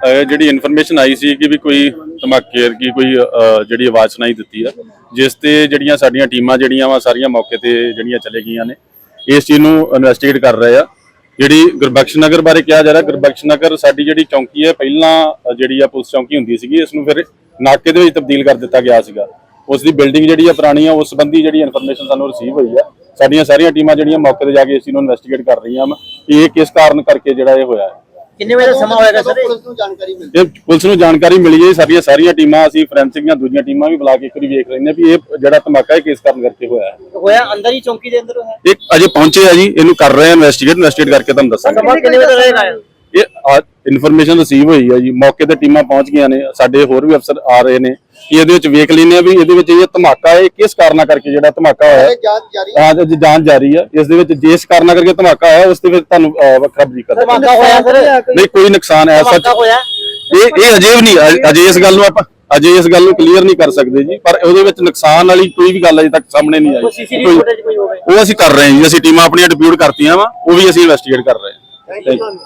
ਜਿਹੜੀ ਇਨਫੋਰਮੇਸ਼ਨ ਆਈ ਸੀ ਕਿ ਵੀ ਕੋਈ ਧਮਾਕੇ ਕੀ ਕੋਈ ਜਿਹੜੀ ਆਵਾਜ਼ ਸੁਣਾਈ ਦਿੱਤੀ ਆ, ਜਿਸ ਤੇ ਜਿਹੜੀਆਂ ਸਾਡੀਆਂ ਟੀਮਾਂ ਜਿਹੜੀਆਂ ਵਾ ਸਾਰੀਆਂ ਮੌਕੇ ਤੇ ਜਿਹੜੀਆਂ ਚਲੇ ਗਈਆਂ ਨੇ, ਇਸ ਚੀਜ਼ ਨੂੰ ਇਨਵੈਸਟੀਗੇਟ ਕਰ ਰਹੇ ਆ। ਜਿਹੜੀ ਗੁਰਬਖਸ਼ ਨਗਰ ਬਾਰੇ ਕਿਹਾ ਜਾ ਰਿਹਾ, ਗੁਰਬਖਸ਼ ਨਗਰ ਸਾਡੀ ਜਿਹੜੀ ਚੌਂਕੀ ਹੈ, ਪਹਿਲਾਂ ਜਿਹੜੀ ਆ ਪੁਲਿਸ ਚੌਂਕੀ ਹੁੰਦੀ ਸੀਗੀ, ਇਸ ਨੂੰ ਫਿਰ ਨਾਕੇ ਦੇ ਵਿੱਚ ਤਬਦੀਲ ਕਰ ਦਿੱਤਾ ਗਿਆ ਸੀਗਾ। ਉਸ ਦੀ ਬਿਲਡਿੰਗ ਜਿਹੜੀ ਆ ਪੁਰਾਣੀ ਆ, ਉਸ ਸੰਬੰਧੀ ਜਿਹੜੀ ਇਨਫੋਰਮੇਸ਼ਨ ਸਾਨੂੰ ਰਿਸੀਵ ਹੋਈ ਆ। ਸਾਡੀਆਂ ਸਾਰੀਆਂ ਟੀਮਾਂ ਜਿਹੜੀਆਂ ਮੌਕੇ ਤੇ ਜਾ ਕੇ ਇਸ ਨੂੰ ਇਨਵੈਸਟੀਗੇਟ ਕਰ ਰਹੀਆਂ ਵਾ, ਕਿ ਇਹ ਕਿਸ ਕਾਰਨ ਕਰਕੇ ਜਿਹੜਾ ਇਹ ਹੋਇਆ ਹੈ। ਕਿੰਨੇ ਵਜੇ ਦਾ ਸਮਾਂ ਹੋਏਗਾ ਸਰ ਪੁਲਿਸ ਨੂੰ ਜਾਣਕਾਰੀ ਮਿਲਦੀ ਇਹ ਪੁਲਿਸ ਨੂੰ ਜਾਣਕਾਰੀ ਮਿਲੀ ਹੈ ਸਾਡੀਆਂ ਸਾਰੀਆਂ ਟੀਮਾਂ ਅਸੀਂ ਫੋਰੈਂਸਿਕ ਦੀਆਂ ਦੂਜੀਆਂ ਟੀਮਾਂ ਵੀ ਬੁਲਾ ਕੇ ਇੱਕ ਵਾਰੀ ਵੇਖ ਲੈਂਦੇ ਹਾਂ ਵੀ ਇਹ ਜਿਹੜਾ ਧਮਾਕਾ ਹੈ ਕਿਸ ਕਾਰਨ ਕਰਕੇ ਹੋਇਆ ਹੈ। ਹੋਇਆ ਅੰਦਰ ਹੀ ਚੌਂਕੀ ਦੇ ਅੰਦਰ ਹੈ? ਇਹ ਅਜੇ ਪਹੁੰਚੇ ਆ ਜੀ ਇਹਨੂੰ ਕਰ ਰਹੇ ਆ ਇਨਵੈਸਟੀਗੇਟ ਇਨਵੈਸਟੀਗੇਟ ਕਰਕੇ ਤੁਹਾਨੂੰ ਦੱਸਾਂਗੇ। ਸਮਾਂ ਕਿੰਨੇ ਵਜੇ ਦਾ ਰਹੇਗਾ ਇਨਫੋਰਮੇਸ਼ਨ ਰਿਸੀਵ ਹੋਈ ਹੈ ਜੀ ਮੌਕੇ ਤੇ ਟੀਮਾਂ ਪਹੁੰਚ ਗਈਆਂ ਨੇ ਸਾਡੇ ਹੋਰ ਵੀ ਅਫਸਰ ਆ ਰਹੇ ਨੇ। ਕਿ ਇਹਦੇ ਵਿੱਚ ਵੇਖ ਲੈਂਦੇ ਆ ਵੀ ਇਹਦੇ ਵਿੱਚ ਇਹ ਧਮਾਕਾ ਹੈ ਕਿਸ ਕਾਰਨਾਂ ਕਰਕੇ ਜਿਹੜਾ ਧਮਾਕਾ ਹੋਇਆ? ਹੈ ਹੈ ਜਾਂਚ ਜਾਰੀ ਹੈ ਹਾਂ। ਜੀ ਜਾਂਚ ਜਾਰੀ ਹੈ ਇਸ ਦੇ ਵਿੱਚ ਜਿਸ ਕਾਰਨਾਂ ਕਰਕੇ ਧਮਾਕਾ ਹੋਇਆ ਉਸ ਦੇ ਵਿੱਚ ਤੁਹਾਨੂੰ ਵੱਖਰਾ ਬਰੀਕ ਕਰ ਧਮਾਕਾ ਹੋਇਆ ਸਰ? ਨਹੀਂ ਕੋਈ ਨੁਕਸਾਨ ਐਸਾ ਧਮਾਕਾ ਹੋਇਆ? ਇਹ ਇਹ ਅਜੇ ਵੀ ਨਹੀਂ ਅਜੇ ਇਸ ਗੱਲ ਨੂੰ ਆਪਾਂ ਅਜੇ ਇਸ ਗੱਲ ਨੂੰ ਕਲੀਅਰ ਨਹੀਂ ਕਰ ਸਕਦੇ ਜੀ ਪਰ ਉਹਦੇ ਵਿੱਚ ਨੁਕਸਾਨ ਵਾਲੀ ਕੋਈ ਵੀ ਗੱਲ ਅਜੇ ਤੱਕ ਸਾਹਮਣੇ ਨਹੀਂ ਆਈ। ਉਹ ਅਸੀਂ ਕਰ ਰਹੇ ਹਾਂ ਜੀ ਅਸੀਂ ਟੀਮਾਂ ਆਪਣੀਆਂ ਡਿਪਿਊਟ ਕਰਤੀਆਂ ਵਾ ਉਹ ਵੀ ਅਸੀਂ ਇਨਵੈਸਟੀਗੇਟ ਕਰ ਰਹੇ ਹਾਂ.